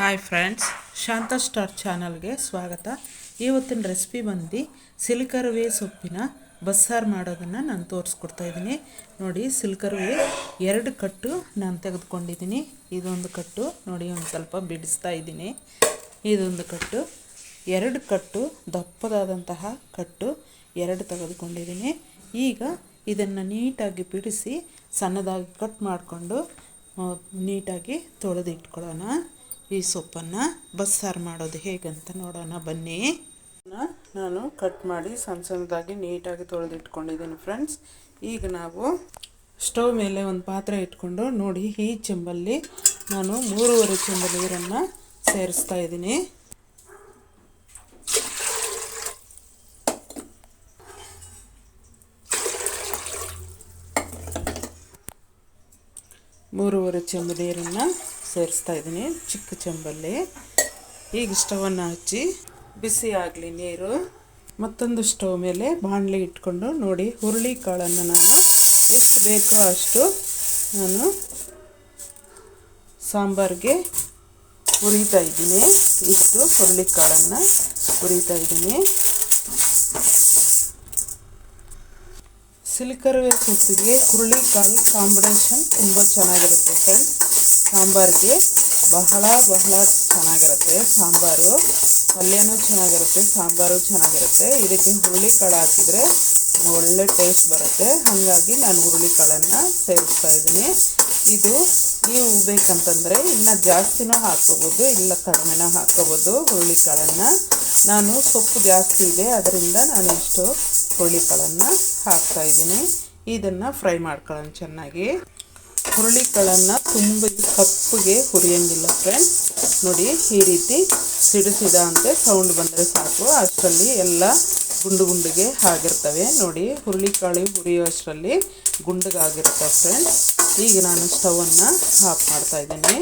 Hi friends ಶಾಂತ star ಚಾನಲ್ಗೆ ಸ್ವಾಗತ. ಇವತ್ತಿನ ರೆಸಿಪಿ ಬಂದು ಸಿಲ್ಕರ್ವೆ ಸೊಪ್ಪಿನ ಬಸ್ಸಾರು ಮಾಡೋದನ್ನು ನಾನು ತೋರಿಸ್ಕೊಡ್ತಾ ಇದ್ದೀನಿ. ನೋಡಿ, ಸಿಲ್ಕರ್ವೆ ಎರಡು ಕಟ್ಟು ನಾನು ತೆಗೆದುಕೊಂಡಿದ್ದೀನಿ. ಇದೊಂದು ಕಟ್ಟು, ನೋಡಿ, ಒಂದು ಸ್ವಲ್ಪ ಬಿಡಿಸ್ತಾ ಇದ್ದೀನಿ. ಇದೊಂದು ಕಟ್ಟು, ಎರಡು ಕಟ್ಟು ದಪ್ಪದಾದಂತಹ ಕಟ್ಟು ಎರಡು ತೆಗೆದುಕೊಂಡಿದ್ದೀನಿ. ಈಗ ಇದನ್ನು ನೀಟಾಗಿ ಬಿಡಿಸಿ ಸಣ್ಣದಾಗಿ ಕಟ್ ಮಾಡಿಕೊಂಡು ನೀಟಾಗಿ ತೊಳೆದು ಇಟ್ಕೊಳ್ಳೋಣ ಈ ಸೊಪ್ಪನ್ನು ಬಸ್ಸಾರು ಮಾಡೋದು ಹೇಗಂತ ನೋಡೋಣ, ಬನ್ನಿ. ನಾನು ಕಟ್ ಮಾಡಿ ಸಣ್ಣ ಸಣ್ಣದಾಗಿ ನೀಟಾಗಿ ತೊಳೆದಿಟ್ಕೊಂಡಿದ್ದೀನಿ ಫ್ರೆಂಡ್ಸ್. ಈಗ ನಾವು ಸ್ಟವ್ ಮೇಲೆ ಒಂದು ಪಾತ್ರೆ ಇಟ್ಕೊಂಡು ನೋಡಿ, ಈ ಚೆಂಬಲ್ಲಿ ನಾನು ಮೂರುವರೆ ಚೆಂಬ ನೀರನ್ನು ಸೇರಿಸ್ತಾ ಇದ್ದೀನಿ. ಮೂರುವರೆ ಚೆಂಬು ನೀರನ್ನು ಸೇರಿಸ್ತಾ ಇದ್ದೀನಿ. ಚಿಕ್ಕ ಚೆಂಬಲ್ಲಿ. ಈಗ ಸ್ಟವನ್ನು ಹಚ್ಚಿ ಬಿಸಿ ಆಗಲಿ ನೀರು. ಮತ್ತೊಂದು ಸ್ಟವ್ ಮೇಲೆ ಬಾಣಲೆ ಇಟ್ಕೊಂಡು ನೋಡಿ ಹುರುಳಿ ಕಾಳನ್ನು ನಾನು ಎಷ್ಟು ಬೇಕೋ ಅಷ್ಟು ನಾನು ಸಾಂಬಾರಿಗೆ ಹುರಿತಾ ಇದ್ದೀನಿ. ಇಷ್ಟು ಹುರುಳಿ ಕಾಳನ್ನು ಹುರಿತಾ ಇದ್ದೀನಿ. ಸಿಲಿಕರ್ವೆ ಸೊಪ್ಪಿಗೆ ಹುರುಳಿಕಾಳು ಕಾಂಬಿನೇಷನ್ ತುಂಬ ಚೆನ್ನಾಗಿರುತ್ತೆ ಫ್ರೆಂಡ್ಸ್ ಸಾಂಬಾರಿಗೆ ಬಹಳ ಬಹಳ ಚೆನ್ನಾಗಿರುತ್ತೆ ಸಾಂಬಾರು. ಪಲ್ಯನೂ ಚೆನ್ನಾಗಿರುತ್ತೆ, ಸಾಂಬಾರು ಚೆನ್ನಾಗಿರುತ್ತೆ. ಇದಕ್ಕೆ ಹುರುಳಿಕಾಳು ಹಾಕಿದರೆ ಒಳ್ಳೆ ಟೇಸ್ಟ್ ಬರುತ್ತೆ. ಹಾಗಾಗಿ ನಾನು ಹುರುಳಿಕಾಳನ್ನು ಸೇರಿಸ್ತಾ ಇದ್ದೀನಿ. ಇದು ನೀವು ಬೇಕಂತಂದರೆ ಇನ್ನು ಜಾಸ್ತಿನೂ ಹಾಕ್ಕೋಬೋದು, ಇಲ್ಲ ಕಡಿಮೆನೂ ಹಾಕ್ಕೋಬೋದು ಹುರುಳಿಕಾಳನ್ನು. ನಾನು ಸೊಪ್ಪು ಜಾಸ್ತಿ ಇದೆ, ಅದರಿಂದ ನಾನು ಇಷ್ಟು ಹುರುಳಿಕಾಳನ್ನು ಹಾಕ್ತಾ ಇದ್ದೀನಿ. ಇದನ್ನು ಫ್ರೈ ಮಾಡ್ಕೊಳ್ಳೋಣ ಚೆನ್ನಾಗಿ. ಹುರುಳಿಕಾಳನ್ನು ತುಂಬ ಕಪ್ಪಗೆ ಹುರಿಯಂಗಿಲ್ಲ ಫ್ರೆಂಡ್ಸ್ ನೋಡಿ, ಈ ರೀತಿ ಸಿಡಿಸಿದ ಅಂತೆ ಸೌಂಡ್ ಬಂದರೆ ಸಾಕು. ಅಷ್ಟರಲ್ಲಿ ಎಲ್ಲ ಗುಂಡು ಗುಂಡಿಗೆ ಆಗಿರ್ತವೆ. ನೋಡಿ, ಹುರುಳಿಕಾಳು ಹುರಿಯೋ ಅಷ್ಟರಲ್ಲಿ ಗುಂಡಿಗಾಗಿರುತ್ತೆ ಫ್ರೆಂಡ್ಸ್ ಈಗ ನಾನು ಸ್ಟವನ್ನು ಆಫ್ ಮಾಡ್ತಾ ಇದ್ದೀನಿ.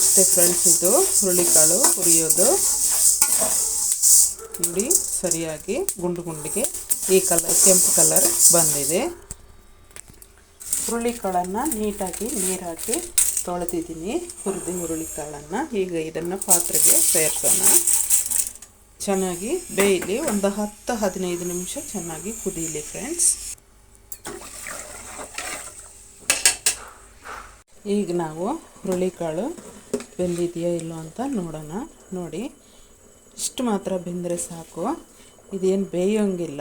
ಇಷ್ಟೇ ಫ್ರೆಂಡ್ಸ್ ಇದು, ಹುರುಳಿಕಾಳು ಹುರಿಯೋದು. ನೋಡಿ, ಸರಿಯಾಗಿ ಗುಂಡು ಗುಂಡಿಗೆ ಈ ಕಲರ್ ಕೆಂಪು ಕಲರ್ ಬಂದಿದೆ. ಹುರುಳಿಕಾಳನ್ನು ನೀಟಾಗಿ ನೀರಾಕಿ ಹಾಕಿ ತೊಳೆದಿದ್ದೀನಿ. ಹುರಿದು ಹುರುಳಿಕಾಳನ್ನು. ಈಗ ಇದನ್ನು ಪಾತ್ರೆಗೆ ಸೇರಿಸೋಣ. ಚೆನ್ನಾಗಿ ಬೇಯಲಿ ಒಂದು ಹತ್ತು ಹದಿನೈದು ನಿಮಿಷ ಚೆನ್ನಾಗಿ ಕುದೀಲಿ ಫ್ರೆಂಡ್ಸ್ ಈಗ ನಾವು ಹುರುಳಿಕಾಳು ಬೆಂದಿದೆಯಾ ಇಲ್ಲೋ ಅಂತ ನೋಡೋಣ. ನೋಡಿ, ಇಷ್ಟು ಮಾತ್ರ ಬೆಂದರೆ ಸಾಕು. ಇದೇನು ಬೇಯೋಂಗಿಲ್ಲ.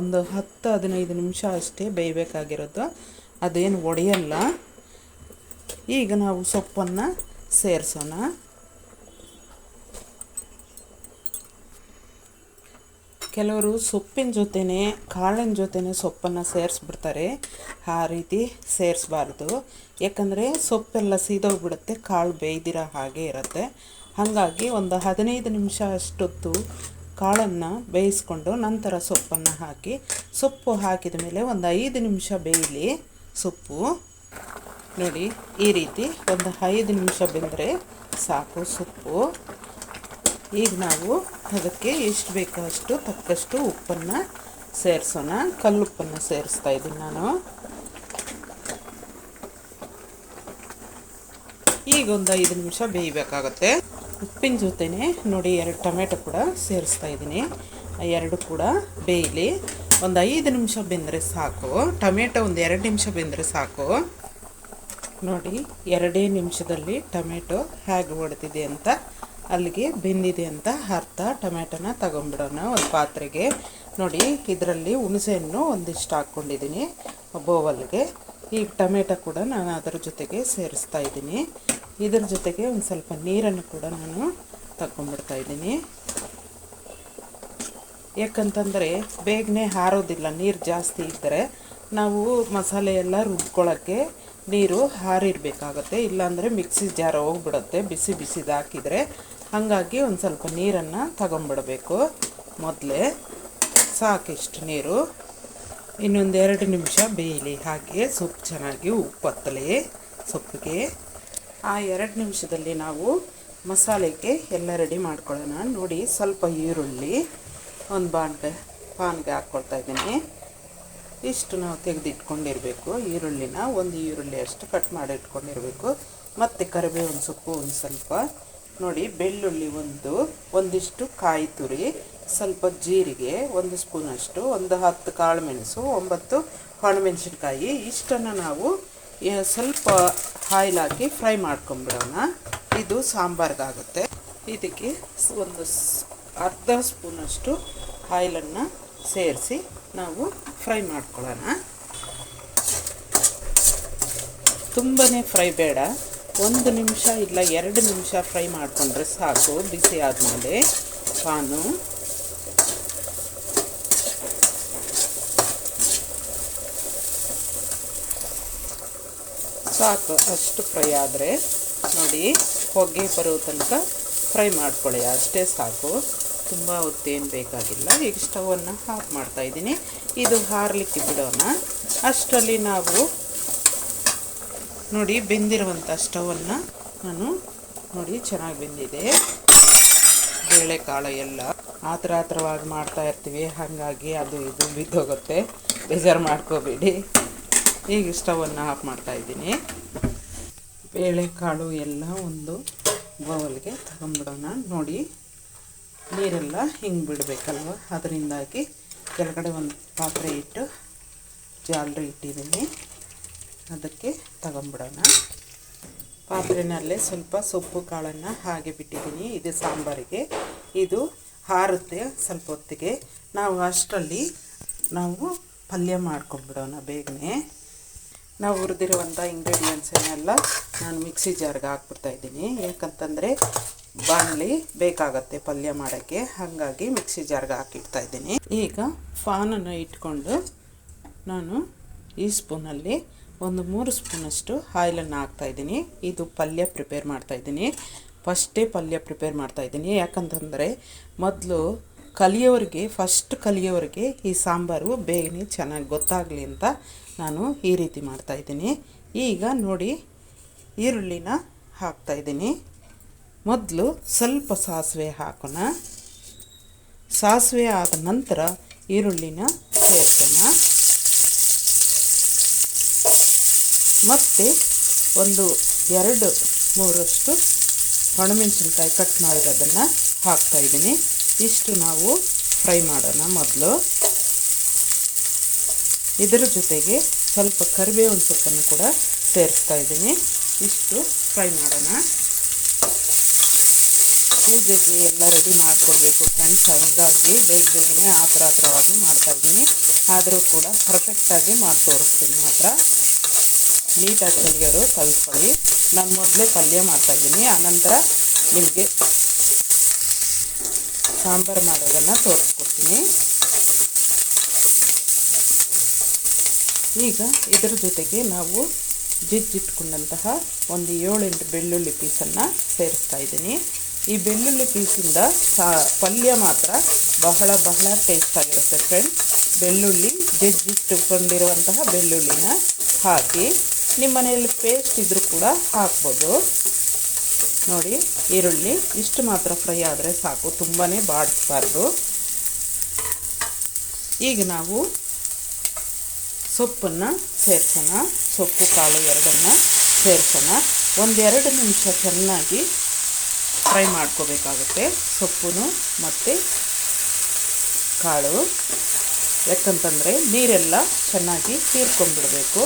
ಒಂದು ಹತ್ತು ಹದಿನೈದು ನಿಮಿಷ ಅಷ್ಟೇ ಬೇಯಬೇಕಾಗಿರೋದು. ಅದೇನು ಒಡೆಯಲ್ಲ. ಈಗ ನಾವು ಸೊಪ್ಪನ್ನು ಸೇರಿಸೋಣ. ಕೆಲವರು ಸೊಪ್ಪಿನ ಜೊತೆನೇ, ಕಾಳಿನ ಜೊತೆನೇ ಸೊಪ್ಪನ್ನು ಸೇರಿಸ್ಬಿಡ್ತಾರೆ. ಆ ರೀತಿ ಸೇರಿಸ್ಬಾರ್ದು. ಯಾಕಂದರೆ ಸೊಪ್ಪೆಲ್ಲ ಸೀದೋಗ್ಬಿಡುತ್ತೆ, ಕಾಳು ಬೇಯ್ದಿರೋ ಹಾಗೆ ಇರುತ್ತೆ. ಹಾಗಾಗಿ ಒಂದು ಹದಿನೈದು ನಿಮಿಷ ಅಷ್ಟೊತ್ತು ಕಾಳನ್ನು ಬೇಯಿಸ್ಕೊಂಡು ನಂತರ ಸೊಪ್ಪನ್ನು ಹಾಕಿ, ಸೊಪ್ಪು ಹಾಕಿದ ಮೇಲೆ ಒಂದು ಐದು ನಿಮಿಷ ಬೇಯಲಿ. ಸೊಪ್ಪು. ನೋಡಿ, ಈ ರೀತಿ ಒಂದು ಐದು ನಿಮಿಷ ಬೆಂದರೆ ಸಾಕು ಸೊಪ್ಪು. ಈಗ ನಾವು ಅದಕ್ಕೆ ಎಷ್ಟು ಬೇಕೋ ಅಷ್ಟು ತಕ್ಕಷ್ಟು ಉಪ್ಪನ್ನು ಸೇರಿಸೋಣ. ಕಲ್ಲುಪ್ಪನ್ನು ಸೇರಿಸ್ತಾ ಇದ್ದೀನಿ ನಾನು. ಈಗ ಒಂದು ಐದು ನಿಮಿಷ ಬೇಯಬೇಕಾಗತ್ತೆ. ಉಪ್ಪಿನ ಜೊತೆನೇ ನೋಡಿ, ಎರಡು ಟೊಮೆಟೊ ಕೂಡ ಸೇರಿಸ್ತಾ ಇದ್ದೀನಿ. ಎರಡು ಕೂಡ ಬೇಯಲಿ. ಒಂದು ಐದು ನಿಮಿಷ ಬೆಂದರೆ ಸಾಕು. ಟೊಮೆಟೊ ಒಂದು ಎರಡು ನಿಮಿಷ ಬೆಂದರೆ ಸಾಕು. ನೋಡಿ, ಎರಡೇ ನಿಮಿಷದಲ್ಲಿ ಟೊಮೆಟೊ ಹೇಗೆ ಹೊಡೆದಿದೆ ಅಂತ, ಅಲ್ಲಿಗೆ ಬೆಂದಿದೆ ಅಂತ ಅರ್ಥ. ಟೊಮೆಟೊನ ತಗೊಂಬಿಡೋಣ ಒಂದು ಪಾತ್ರೆಗೆ. ನೋಡಿ, ಇದರಲ್ಲಿ ಹುಣಸೆಹಣ್ಣು ಒಂದಿಷ್ಟು ಹಾಕ್ಕೊಂಡಿದ್ದೀನಿ, ಬೋವಲ್ಗೆ. ಈ ಟೊಮೆಟೊ ಕೂಡ ನಾನು ಅದರ ಜೊತೆಗೆ ಸೇರಿಸ್ತಾ ಇದ್ದೀನಿ. ಇದರ ಜೊತೆಗೆ ಒಂದು ಸ್ವಲ್ಪ ನೀರನ್ನು ಕೂಡ ನಾನು ತಗೊಂಡ್ಬಿಡ್ತಾ ಇದ್ದೀನಿ. ಯಾಕಂತಂದರೆ ಬೇಗನೆ ಹಾರೋದಿಲ್ಲ, ನೀರು ಜಾಸ್ತಿ ಇದ್ದರೆ ನಾವು ಮಸಾಲೆ ಎಲ್ಲ ರುಬ್ಕೊಳ್ಳೋಕ್ಕೆ ನೀರು ಹಾರಿರಬೇಕಾಗತ್ತೆ ಇಲ್ಲಾಂದರೆ ಮಿಕ್ಸಿ ಜಾರ ಹೋಗ್ಬಿಡುತ್ತೆ, ಬಿಸಿ ಬಿಸಿದು ಹಾಕಿದರೆ. ಹಾಗಾಗಿ ಒಂದು ಸ್ವಲ್ಪ ನೀರನ್ನು ತಗೊಂಬಿಡಬೇಕು. ಮೊದಲೇ ಸಾಕಿಷ್ಟು ನೀರು. ಇನ್ನೊಂದು ಎರಡು ನಿಮಿಷ ಬೇಯಲಿ. ಹಾಗೆ ಸೊಪ್ಪು ಚೆನ್ನಾಗಿ ಉಪ್ಪತ್ತಲೆ ಸೊಪ್ಪಿಗೆ. ಆ ಎರಡು ನಿಮಿಷದಲ್ಲಿ ನಾವು ಮಸಾಲೆಗೆ ಎಲ್ಲ ರೆಡಿ ಮಾಡ್ಕೊಳ್ಳೋಣ. ನೋಡಿ ಸ್ವಲ್ಪ ಈರುಳ್ಳಿ. ಒಂದು ಬಾಣ್ಗೆ, ಪಾನ್ಗೆ ಹಾಕ್ಕೊಳ್ತಾ ಇದ್ದೀನಿ. ಇಷ್ಟು ನಾವು ತೆಗೆದಿಟ್ಕೊಂಡಿರಬೇಕು. ಈರುಳ್ಳಿನ ಒಂದು ಈರುಳ್ಳಿ ಅಷ್ಟು ಕಟ್ ಮಾಡಿ ಇಟ್ಕೊಂಡಿರಬೇಕು. ಮತ್ತು ಕರಿಬೇವಿನ ಸೊಪ್ಪು ಒಂದು ಸ್ವಲ್ಪ. ನೋಡಿ, ಬೆಳ್ಳುಳ್ಳಿ ಒಂದು, ಒಂದಿಷ್ಟು ಕಾಯಿ ತುರಿ, ಸ್ವಲ್ಪ ಜೀರಿಗೆ ಒಂದು ಸ್ಪೂನಷ್ಟು ಒಂದು ಹತ್ತು ಕಾಳು ಮೆಣಸು, ಒಂಬತ್ತು ಒಣಮೆಣಸಿನ್ಕಾಯಿ ಇಷ್ಟನ್ನು ನಾವು ಸ್ವಲ್ಪ ಆಯಿಲ್ ಹಾಕಿ ಫ್ರೈ ಮಾಡ್ಕೊಂಬಿಡೋಣ. ಇದು ಸಾಂಬಾರ್ಗಾಗುತ್ತೆ. ಇದಕ್ಕೆ ಒಂದು ಅರ್ಧ ಸ್ಪೂನಷ್ಟು ಆಯಿಲನ್ನು ಸೇರಿಸಿ ನಾವು ಫ್ರೈ ಮಾಡ್ಕೊಳ್ಳೋಣ. ತುಂಬಾ ಫ್ರೈ ಬೇಡ. ಒಂದು ನಿಮಿಷ ಇಲ್ಲ, ಎರಡು ನಿಮಿಷ ಫ್ರೈ ಮಾಡಿಕೊಂಡ್ರೆ ಸಾಕು. ಬಿಸಿ ಆದಮೇಲೆ ಪಾನು ಸಾಕು, ಅಷ್ಟು ಫ್ರೈ ಆದರೆ ನೋಡಿ ಹೊಗೆ ಬರೋ ತನಕ ಫ್ರೈ ಮಾಡ್ಕೊಳ್ಳಿ, ಅಷ್ಟೇ ಸಾಕು. ತುಂಬ ಹೊತ್ತೇನು ಬೇಕಾಗಿಲ್ಲ. ಈಗ ಸ್ಟವನ್ನು ಆಫ್ ಮಾಡ್ತಾಯಿದ್ದೀನಿ ಇದು ಹಾರಲಿಕ್ಕೆ ಬಿಡೋಣ. ಅಷ್ಟರಲ್ಲಿ ನಾವು ನೋಡಿ ಬೆಂದಿರುವಂಥ ಸ್ಟವನ್ನು ನಾನು ನೋಡಿ ಚೆನ್ನಾಗಿ ಬೆಂದಿದೆ. ಬೇಳೆಕಾಳು ಎಲ್ಲ ಆತರ ಹತ್ರವಾಗಿ ಮಾಡ್ತಾ ಇರ್ತೀವಿ. ಹಾಗಾಗಿ ಅದು ಇದು ಬಿದ್ದೋಗುತ್ತೆ. ಬೇಜಾರು ಮಾಡ್ಕೋಬೇಡಿ. ಈಗ ಸ್ಟವನ್ನು ಆಫ್ ಮಾಡ್ತಾ ಇದ್ದೀನಿ. ಬೇಳೆಕಾಳು ಎಲ್ಲ ಒಂದು ಬೌಲ್ಗೆ ತಗೊಂಬಿಡೋಣ ನೋಡಿ ನೀರೆಲ್ಲ ಹಿಂಗೆ ಬಿಡಬೇಕಲ್ವ? ಅದರಿಂದಾಗಿ ಕೆಳಗಡೆ ಒಂದು ಪಾತ್ರೆ ಇಟ್ಟು ಜಾಲರಿ ಇಟ್ಟಿದ್ದೀನಿ. ಅದಕ್ಕೆ ತಗೊಂಬಿಡೋಣ ಪಾತ್ರೆನಲ್ಲೇ ಸ್ವಲ್ಪ ಸೊಪ್ಪು, ಕಾಳನ್ನು ಹಾಗೆ ಬಿಟ್ಟಿದ್ದೀನಿ. ಇದು ಸಾಂಬಾರಿಗೆ. ಇದು ಹಾರುತ್ತೆ ಸ್ವಲ್ಪ ಹೊತ್ತಿಗೆ. ನಾವು ಅಷ್ಟರಲ್ಲಿ ನಾವು ಪಲ್ಯ ಮಾಡ್ಕೊಂಬಿಡೋಣ ಬೇಗನೆ. ನಾವು ಹುರಿದಿರುವಂಥ ಇಂಗ್ರೀಡಿಯೆಂಟ್ಸನ್ನೆಲ್ಲ ನಾನು ಮಿಕ್ಸಿ ಜಾರ್ಗೆ ಹಾಕ್ಬಿಡ್ತಾ ಇದ್ದೀನಿ. ಯಾಕಂತಂದರೆ ಬಾಣಲಿ ಬೇಕಾಗತ್ತೆ ಪಲ್ಯ ಮಾಡೋಕ್ಕೆ. ಹಾಗಾಗಿ ಮಿಕ್ಸಿ ಜಾರ್ಗೆ ಹಾಕಿಡ್ತಾ ಇದ್ದೀನಿ. ಈಗ ಫಾನನ್ನು ಇಟ್ಕೊಂಡು ನಾನು ಈ ಸ್ಪೂನಲ್ಲಿ ಒಂದು ಮೂರು ಸ್ಪೂನಷ್ಟು ಆಯಿಲನ್ನು ಹಾಕ್ತಾಯಿದ್ದೀನಿ ಇದು ಪಲ್ಯ ಪ್ರಿಪೇರ್ ಮಾಡ್ತಾಯಿದ್ದೀನಿ ಫಸ್ಟೇ ಪಲ್ಯ ಪ್ರಿಪೇರ್ ಮಾಡ್ತಾಯಿದ್ದೀನಿ ಯಾಕಂತಂದರೆ ಮೊದಲು ಕಲಿಯೋರಿಗೆ, ಫಸ್ಟ್ ಕಲಿಯೋರಿಗೆ ಈ ಸಾಂಬಾರು ಬೇಗನೆ ಚೆನ್ನಾಗಿ ಗೊತ್ತಾಗಲಿ ಅಂತ ನಾನು ಈ ರೀತಿ ಮಾಡ್ತಾಯಿದ್ದೀನಿ ಈಗ ನೋಡಿ ಈರುಳ್ಳಿನ ಹಾಕ್ತಾಯಿದ್ದೀನಿ ಮೊದಲು ಸ್ವಲ್ಪ ಸಾಸಿವೆ ಹಾಕೋಣ. ಸಾಸಿವೆ ಆದ ನಂತರ ಈರುಳ್ಳಿನ ಸೇರ್ಸೋಣ. ಮತ್ತು ಒಂದು ಎರಡು ಮೂರಷ್ಟು ಒಣಮೆಣಸಿನ್ಕಾಯಿ ಕಟ್ ಮಾಡಿರೋದನ್ನು ಹಾಕ್ತಾಯಿದ್ದೀನಿ ಇಷ್ಟು ನಾವು ಫ್ರೈ ಮಾಡೋಣ ಮೊದಲು. ಇದರ ಜೊತೆಗೆ ಸ್ವಲ್ಪ ಕರಿಬೇವಿನ ಸೊಪ್ಪನ್ನು ಕೂಡ ಸೇರಿಸ್ತಾ ಇದ್ದೀನಿ. ಇಷ್ಟು ಫ್ರೈ ಮಾಡೋಣ. ಪೂಜೆಗೆ ಎಲ್ಲ ರೆಡಿ ಮಾಡಿಕೊಡ್ಬೇಕು ಫ್ರೆಂಡ್ಸ್ ಹಾಗಾಗಿ ಬೇಗ ಬೇಗನೆ ಆತರ ಮಾಡ್ತಾ ಮಾಡ್ತಾಯಿದ್ದೀನಿ ಆದರೂ ಕೂಡ ಪರ್ಫೆಕ್ಟಾಗಿ ಮಾಡಿ ತೋರಿಸ್ತೀನಿ ಮಾತ್ರ. ನೀಟಾಗಿ ಕಲಿಯೋರು ಕಲ್ತ್ಕೊಳ್ಳಿ. ನಾನು ಮೊದಲೇ ಪಲ್ಯ ಮಾಡ್ತಾಯಿದ್ದೀನಿ ಆನಂತರ ನಿಮಗೆ ಸಾಂಬಾರು ಮಾಡೋದನ್ನು ತೋರಿಸ್ಕೊಡ್ತೀನಿ. ಈಗ ಇದರ ಜೊತೆಗೆ ನಾವು ಜಿಜ್ಜಿಟ್ಕೊಂಡಂತಹ ಒಂದು ಏಳೆಂಟು ಬೆಳ್ಳುಳ್ಳಿ ಪೀಸನ್ನು ಸೇರಿಸ್ತಾ ಇದ್ದೀನಿ. ಈ ಬೆಳ್ಳುಳ್ಳಿ ಪೀಸಿಂದ ಸಾ, ಪಲ್ಯ ಮಾತ್ರ ಬಹಳ ಬಹಳ ಟೇಸ್ಟಾಗಿರುತ್ತೆ ಫ್ರೆಂಡ್ಸ್ ಬೆಳ್ಳುಳ್ಳಿ ಜಜ್ಜಿಟ್ಟುಕೊಂಡಿರುವಂತಹ ಬೆಳ್ಳುಳ್ಳಿನ ಹಾಕಿ ನಿಮ್ಮ ಮನೆಯಲ್ಲಿ ಪೇಸ್ಟ್ ಇದ್ದರೂ ಕೂಡ ಹಾಕ್ಬೋದು. ನೋಡಿ, ಈರುಳ್ಳಿ ಇಷ್ಟು ಮಾತ್ರ ಫ್ರೈ ಆದರೆ ಸಾಕು ತುಂಬಾ ಬಾಡಿಸ್ಬಾರ್ದು ಈಗ ನಾವು ಸೊಪ್ಪನ್ನು ಸೇರಿಸೋಣ. ಸೊಪ್ಪು, ಕಾಳು ಎರಡನ್ನು ಸೇರಿಸೋಣ. ಒಂದೆರಡು ನಿಮಿಷ ಚೆನ್ನಾಗಿ ಫ್ರೈ ಮಾಡ್ಕೋಬೇಕಾಗುತ್ತೆ. ಸೊಪ್ಪು ಮತ್ತು ಕಾಳು. ಯಾಕಂತಂದರೆ ನೀರೆಲ್ಲ ಚೆನ್ನಾಗಿ ಹೀರ್ಕೊಂಡ್ಬಿಡಬೇಕು.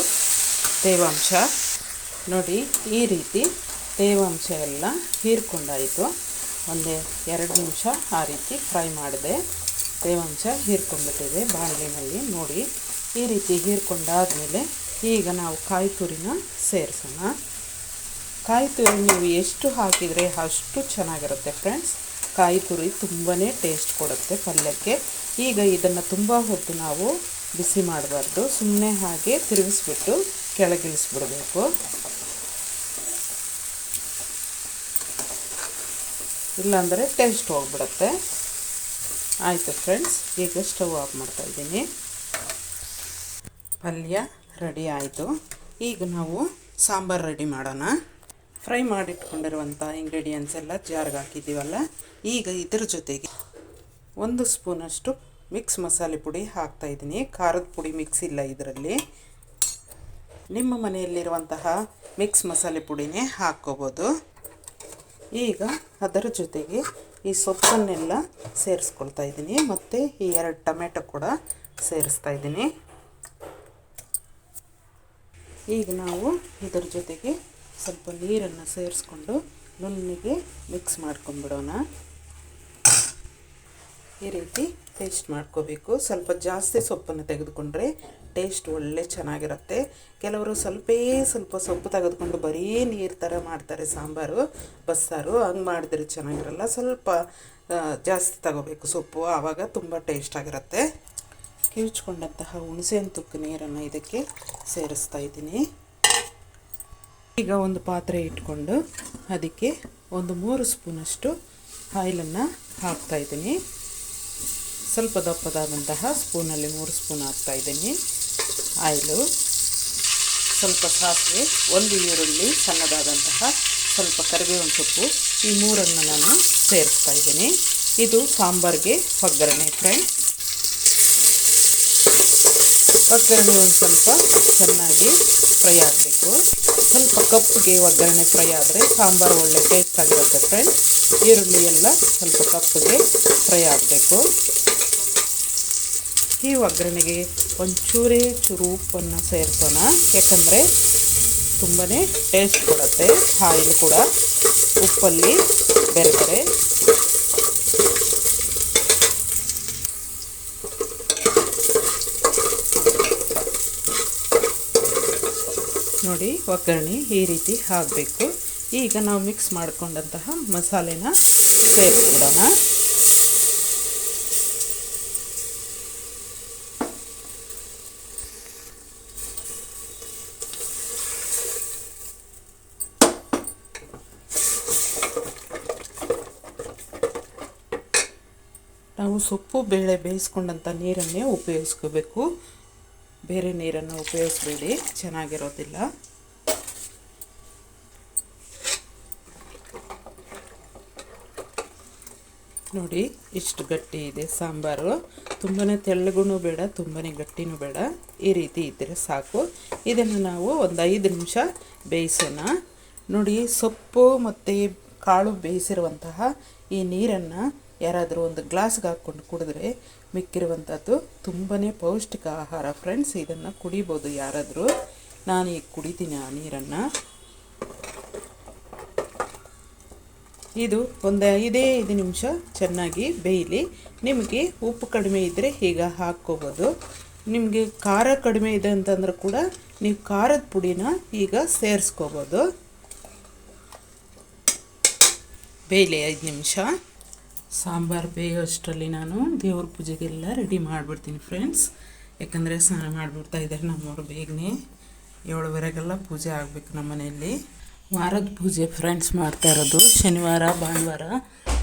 ತೇವಾಂಶ. ನೋಡಿ, ಈ ರೀತಿ ತೇವಾಂಶ ಎಲ್ಲ ಹೀರ್ಕೊಂಡಾಯಿತು. ಒಂದೇ ಎರಡು ನಿಮಿಷ ಆ ರೀತಿ ಫ್ರೈ ಮಾಡಿದೆ. ತೇವಾಂಶ ಹೀರ್ಕೊಂಡ್ಬಿಟ್ಟಿದೆ ಬಾಣಲಿನಲ್ಲಿ. ನೋಡಿ, ಈ ರೀತಿ ಹೀರ್ಕೊಂಡಾದಮೇಲೆ ಈಗ ನಾವು ಕಾಯಿ ತುರಿನ ಸೇರಿಸೋಣ. ಕಾಯಿ ತುರಿ ನೀವು ಎಷ್ಟು ಹಾಕಿದರೆ ಅಷ್ಟು ಚೆನ್ನಾಗಿರುತ್ತೆ ಫ್ರೆಂಡ್ಸ್. ಕಾಯಿ ತುರಿ ತುಂಬಾ ಟೇಸ್ಟ್ ಕೊಡುತ್ತೆ ಪಲ್ಯಕ್ಕೆ. ಈಗ ಇದನ್ನು ತುಂಬ ಹೊತ್ತು ನಾವು ಬಿಸಿ ಮಾಡಬಾರ್ದು. ಸುಮ್ಮನೆ ಹಾಗೆ ತಿರುಗಿಸ್ಬಿಟ್ಟು ಕೆಳಗಿಳಿಸ್ಬಿಡಬೇಕು. ಇಲ್ಲಾಂದರೆ ಟೇಸ್ಟ್ ಹೋಗ್ಬಿಡುತ್ತೆ. ಆಯಿತು ಫ್ರೆಂಡ್ಸ್, ಈಗ ಸ್ಟವ್ ಆಫ್ ಮಾಡ್ತಾಯಿದ್ದೀನಿ ಪಲ್ಯ ರೆಡಿ ಆಯಿತು. ಈಗ ನಾವು ಸಾಂಬಾರು ರೆಡಿ ಮಾಡೋಣ. ಫ್ರೈ ಮಾಡಿಟ್ಕೊಂಡಿರುವಂಥ ಇಂಗ್ರೀಡಿಯೆಂಟ್ಸ್ ಎಲ್ಲ ಜಾರ್ಗೆ ಹಾಕಿದ್ದೀವಲ್ಲ, ಈಗ ಇದ್ರ ಜೊತೆಗೆ ಒಂದು ಸ್ಪೂನಷ್ಟು ಮಿಕ್ಸ್ ಮಸಾಲೆ ಪುಡಿ ಹಾಕ್ತಾಯಿದ್ದೀನಿ ಖಾರದ ಪುಡಿ ಮಿಕ್ಸ್ ಇಲ್ಲ ಇದರಲ್ಲಿ. ನಿಮ್ಮ ಮನೆಯಲ್ಲಿರುವಂತಹ ಮಿಕ್ಸ್ ಮಸಾಲೆ ಪುಡಿನೇ ಹಾಕ್ಕೋಬೋದು. ಈಗ ಅದರ ಜೊತೆಗೆ ಈ ಸೊಪ್ಪನ್ನೆಲ್ಲ ಸೇರಿಸ್ಕೊಳ್ತಾ ಇದ್ದೀನಿ. ಮತ್ತು ಈ ಎರಡು ಟೊಮೆಟೊ ಕೂಡ ಸೇರಿಸ್ತಾ ಇದ್ದೀನಿ. ಈಗ ನಾವು ಇದರ ಜೊತೆಗೆ ಸ್ವಲ್ಪ ನೀರನ್ನು ಸೇರಿಸ್ಕೊಂಡು ನುಣ್ಣಗೆ ಮಿಕ್ಸ್ ಮಾಡ್ಕೊಂಡ್ಬಿಡೋಣ. ಈ ರೀತಿ ಟೇಸ್ಟ್ ಮಾಡ್ಕೋಬೇಕು. ಸ್ವಲ್ಪ ಜಾಸ್ತಿ ಸೊಪ್ಪನ್ನು ತೆಗೆದುಕೊಂಡ್ರೆ ಟೇಸ್ಟ್ ಒಳ್ಳೆ ಚೆನ್ನಾಗಿರುತ್ತೆ. ಕೆಲವರು ಸ್ವಲ್ಪೇ ಸ್ವಲ್ಪ ಸೊಪ್ಪು ತೆಗೆದುಕೊಂಡು ಬರೀ ನೀರು ಥರ ಮಾಡ್ತಾರೆ ಸಾಂಬಾರು, ಬಸ್ಸಾರು, ಹಂಗೆ ಮಾಡಿದ್ರೆ ಚೆನ್ನಾಗಿರಲ್ಲ. ಸ್ವಲ್ಪ ಜಾಸ್ತಿ ತಗೋಬೇಕು ಸೊಪ್ಪು. ಆವಾಗ ತುಂಬ ಟೇಸ್ಟ್ ಆಗಿರುತ್ತೆ. ಕಿವುಚ್ಕೊಂಡಂತಹ ಹುಣಸೆ ತುಕ್ಕ ನೀರನ್ನು ಇದಕ್ಕೆ ಸೇರಿಸ್ತಾ ಇದ್ದೀನಿ. ಈಗ ಒಂದು ಪಾತ್ರೆ ಇಟ್ಕೊಂಡು ಅದಕ್ಕೆ ಒಂದು ಮೂರು ಸ್ಪೂನಷ್ಟು ಆಯಿಲನ್ನು ಹಾಕ್ತಾ ಇದ್ದೀನಿ. ಸ್ವಲ್ಪ ದಪ್ಪದಾದಂತಹ ಸ್ಪೂನಲ್ಲಿ ಮೂರು ಸ್ಪೂನ್ ಹಾಕ್ತಾ ಇದ್ದೀನಿ. ಆಯಿಲು ಸ್ವಲ್ಪ ಸಾಸಿವೆ, ಒಂದು ಈರುಳ್ಳಿ, ಸಣ್ಣದಾದಂತಹ ಸ್ವಲ್ಪ ಕರಿಬೇವಿನ ಸೊಪ್ಪು, ಈ ಮೂರನ್ನು ನಾನು ಸೇರಿಸ್ತಾ ಇದ್ದೀನಿ. ಇದು ಸಾಂಬಾರಿಗೆ ಒಗ್ಗರಣೆ ಫ್ರೆಂಡ್ ಒಗ್ಗರಣೆ ಒಂದು ಸ್ವಲ್ಪ ಚೆನ್ನಾಗಿ ಫ್ರೈ ಆಗಬೇಕು. ಸ್ವಲ್ಪ ಕಪ್ಪಿಗೆ ಒಗ್ಗರಣೆ ಫ್ರೈ ಆದರೆ ಸಾಂಬಾರು ಒಳ್ಳೆ ಟೇಸ್ಟ್ ಆಗಿರುತ್ತೆ ಫ್ರೆಂಡ್ಸ್ ಈರುಳ್ಳಿ ಎಲ್ಲ ಸ್ವಲ್ಪ ಕಪ್ಪಗೆ ಫ್ರೈ ಆಗಬೇಕು. ಈ ಒಗ್ಗರಣೆಗೆ ಒಂಚೂರೇ ಚೂರು ಉಪ್ಪನ್ನು ಸೇರಿಸೋಣ. ಯಾಕಂದರೆ ತುಂಬಾ ಟೇಸ್ಟ್ ಕೊಡುತ್ತೆ. ಆಯಿಲ್ ಕೂಡ ಉಪ್ಪಲ್ಲಿ ಬೆರೆತರೆ ನೋಡಿ ಒಗ್ಗರಣೆ ಈ ರೀತಿ ಹಾಕಬೇಕು. ಈಗ ನಾವು ಮಿಕ್ಸ್ ಮಾಡಿಕೊಂಡಂತಹ ಮಸಾಲೆನ ಸೇರಿಸ್ಬಿಡೋಣ. ನಾವು ಸೊಪ್ಪು, ಬೇಳೆ ಬೇಯಿಸ್ಕೊಂಡಂಥ ನೀರನ್ನೇ ಉಪಯೋಗಿಸ್ಕೋಬೇಕು. ಬೇರೆ ನೀರನ್ನು ಉಪಯೋಗಿಸ್ಬೇಡಿ. ಚೆನ್ನಾಗಿರೋದಿಲ್ಲ. ನೋಡಿ, ಇಷ್ಟು ಗಟ್ಟಿ ಇದೆ ಸಾಂಬಾರು. ತುಂಬಾ ತೆಳ್ಳಗೂ ಬೇಡ ತುಂಬಾ ಗಟ್ಟಿನೂ ಬೇಡ. ಈ ರೀತಿ ಇದ್ದರೆ ಸಾಕು. ಇದನ್ನು ನಾವು ಒಂದು ಐದು ನಿಮಿಷ ಬೇಯಿಸೋಣ. ನೋಡಿ, ಸೊಪ್ಪು ಮತ್ತು ಕಾಳು ಬೇಯಿಸಿರುವಂತಹ ಈ ನೀರನ್ನು ಯಾರಾದರೂ ಒಂದು ಗ್ಲಾಸ್ಗೆ ಹಾಕ್ಕೊಂಡು ಕುಡಿದ್ರೆ ಮಿಕ್ಕಿರುವಂಥದ್ದು ತುಂಬಾ ಪೌಷ್ಟಿಕ ಆಹಾರ ಫ್ರೆಂಡ್ಸ್ ಇದನ್ನು ಕುಡಿಬೋದು ಯಾರಾದರೂ. ನಾನು ಈಗ ಕುಡಿತೀನಿ ಆ ನೀರನ್ನು. ಇದು ಒಂದು ಐದೇ ಐದು ನಿಮಿಷ ಚೆನ್ನಾಗಿ ಬೇಯಲಿ. ನಿಮಗೆ ಉಪ್ಪು ಕಡಿಮೆ ಇದ್ದರೆ ಈಗ ಹಾಕ್ಕೋಬೋದು. ನಿಮಗೆ ಖಾರ ಕಡಿಮೆ ಇದೆ ಅಂತಂದ್ರೆ ಕೂಡ ನೀವು ಖಾರದ ಪುಡಿನ ಈಗ ಸೇರಿಸ್ಕೋಬೋದು. ಬೇಯಲಿ ಐದು ನಿಮಿಷ. ಸಾಂಬಾರು ಬೇಗ ಅಷ್ಟರಲ್ಲಿ ನಾನು ದೇವ್ರ ಪೂಜೆಗೆಲ್ಲ ರೆಡಿ ಮಾಡಿಬಿಡ್ತೀನಿ ಫ್ರೆಂಡ್ಸ್ ಯಾಕಂದರೆ ಸ್ನಾನ ಮಾಡಿಬಿಡ್ತಾ ಇದ್ದಾರೆ ನಮ್ಮವರು ಬೇಗನೆ. ಏಳುವರೆಗೆಲ್ಲ ಪೂಜೆ ಆಗಬೇಕು ನಮ್ಮ ಮನೆಯಲ್ಲಿ. ವಾರದ ಪೂಜೆ ಫ್ರೆಂಡ್ಸ್ ಮಾಡ್ತಾ ಇರೋದು. ಶನಿವಾರ, ಭಾನುವಾರ.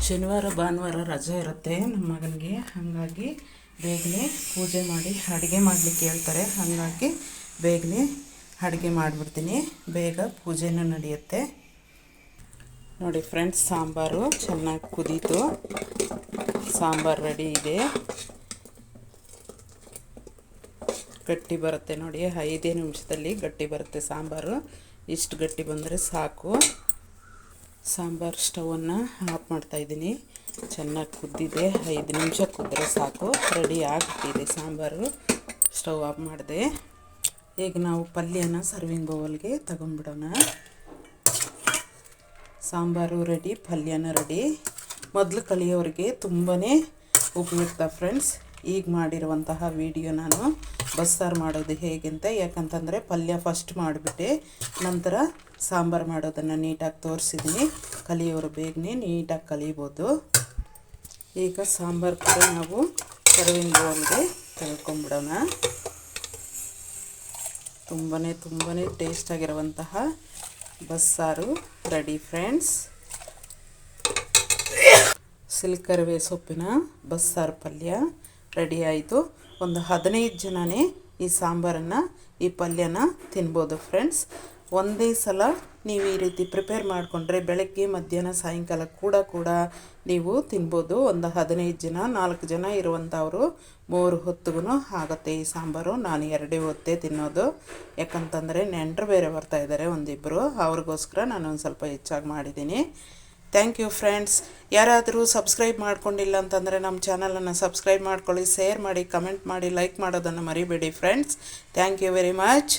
ಶನಿವಾರ, ಭಾನುವಾರ ರಜೆ ಇರುತ್ತೆ ನಮ್ಮ ಮಗನಿಗೆ. ಹಾಗಾಗಿ ಬೇಗನೆ ಪೂಜೆ ಮಾಡಿ ಅಡುಗೆ ಮಾಡಲಿಕ್ಕೆ ಹೇಳ್ತಾರೆ. ಹಾಗಾಗಿ ಬೇಗನೆ ಅಡುಗೆ ಮಾಡಿಬಿಡ್ತೀನಿ. ಬೇಗ ಪೂಜೆನೂ ನಡೆಯುತ್ತೆ. ನೋಡಿ ಫ್ರೆಂಡ್ಸ್ ಸಾಂಬಾರು ಚೆನ್ನಾಗಿ ಕುದೀತು. ಸಾಂಬಾರು ರೆಡಿ ಇದೆ. ಗಟ್ಟಿ ಬರುತ್ತೆ ನೋಡಿ, ಐದೇ ನಿಮಿಷದಲ್ಲಿ ಗಟ್ಟಿ ಬರುತ್ತೆ ಸಾಂಬಾರು. ಇಷ್ಟು ಗಟ್ಟಿ ಬಂದರೆ ಸಾಕು. ಸಾಂಬಾರು ಸ್ಟವನ್ನು ಆಫ್ ಮಾಡ್ತಾಯಿದ್ದೀನಿ ಚೆನ್ನಾಗಿ ಕುದ್ದಿದೆ. ಐದು ನಿಮಿಷ ಕುದ್ರೆ ಸಾಕು. ರೆಡಿ ಆಗಿಬಿಟ್ಟಿದೆ ಸಾಂಬಾರು. ಸ್ಟವ್ ಆಫ್ ಮಾಡಿದೆ. ಈಗ ನಾವು ಪಲ್ಯನ ಸರ್ವಿಂಗ್ ಬೌಲ್ಗೆ ತಗೊಂಡ್ಬಿಡೋಣ. ಸಾಂಬಾರು ರೆಡಿ, ಪಲ್ಯನ ರೆಡಿ. ಮೊದಲು ಕಲಿಯೋರಿಗೆ ತುಂಬಾ ಉಪಯುಕ್ತ ಫ್ರೆಂಡ್ಸ್ ಈಗ ಮಾಡಿರುವಂತಹ ವಿಡಿಯೋ ನಾನು ಬಸ್ಸಾರು ಮಾಡೋದು ಹೇಗೆ ಅಂತ ಯಾಕಂತಂದರೆ ಪಲ್ಯ ಫಸ್ಟ್ ಮಾಡಿಬಿಟ್ಟೆ, ನಂತರ ಸಾಂಬಾರು ಮಾಡೋದನ್ನು ನೀಟಾಗಿ ತೋರಿಸಿದ್ದೀನಿ ಕಲಿಯೋರು ಬೇಗನೆ ನೀಟಾಗಿ ಕಲಿಬೋದು. ಈಗ ಸಾಂಬಾರು ಕೂಡ ನಾವು ಸರ್ವಿಂಗ್ ಬೌಲ್ಗೆ ತೆಗೆದುಕೊಂಡ್ಬಿಡೋಣ. ತುಂಬಾ ತುಂಬಾ ಟೇಸ್ಟಾಗಿರುವಂತಹ ಬಸ್ಸಾರು. ರೆಡಿ ಫ್ರೆಂಡ್ಸ್ ಸಿಲ್ಕರ್ವೆ ಸೊಪ್ಪಿನ ಬಸ್ಸಾರು ಪಲ್ಯ. ರೆಡಿ ಆಯಿತು. ಒಂದು ಹದಿನೈದು ಜನನೇ ಈ ಸಾಂಬಾರನ್ನು, ಈ ಪಲ್ಯನ ತಿನ್ಬೋದು ಫ್ರೆಂಡ್ಸ್ ಒಂದೇ ಸಲ ನೀವು ಈ ರೀತಿ ಪ್ರಿಪೇರ್ ಮಾಡಿಕೊಂಡ್ರೆ ಬೆಳಗ್ಗೆ, ಮಧ್ಯಾಹ್ನ, ಸಾಯಂಕಾಲ ಕೂಡ ಕೂಡ ನೀವು ತಿನ್ಬೋದು. ಒಂದು ಹದಿನೈದು ಜನ, ನಾಲ್ಕು ಜನ ಇರುವಂಥವರು ಮೂರು ಹೊತ್ತಿಗೂ ಆಗುತ್ತೆ ಈ ಸಾಂಬಾರು. ನಾನು ಎರಡೇ ಹೊತ್ತೇ ತಿನ್ನೋದು. ಯಾಕಂತಂದರೆ ನೆಂಟರು ಬೇರೆ ಬರ್ತಾಯಿದ್ದಾರೆ ಒಂದಿಬ್ಬರು ಅವ್ರಿಗೋಸ್ಕರ ನಾನು ಒಂದು ಸ್ವಲ್ಪ ಹೆಚ್ಚಾಗಿ ಮಾಡಿದ್ದೀನಿ. ಥ್ಯಾಂಕ್ ಯು ಫ್ರೆಂಡ್ಸ್ ಯಾರಾದರೂ ಸಬ್ಸ್ಕ್ರೈಬ್ ಮಾಡ್ಕೊಂಡಿಲ್ಲ ಅಂತಂದರೆ ನಮ್ಮ ಚಾನಲನ್ನು ಸಬ್ಸ್ಕ್ರೈಬ್ ಮಾಡ್ಕೊಳ್ಳಿ ಶೇರ್ ಮಾಡಿ ಕಮೆಂಟ್ ಮಾಡಿ ಲೈಕ್ ಮಾಡೋದನ್ನು ಮರಿಬೇಡಿ friends thank you very much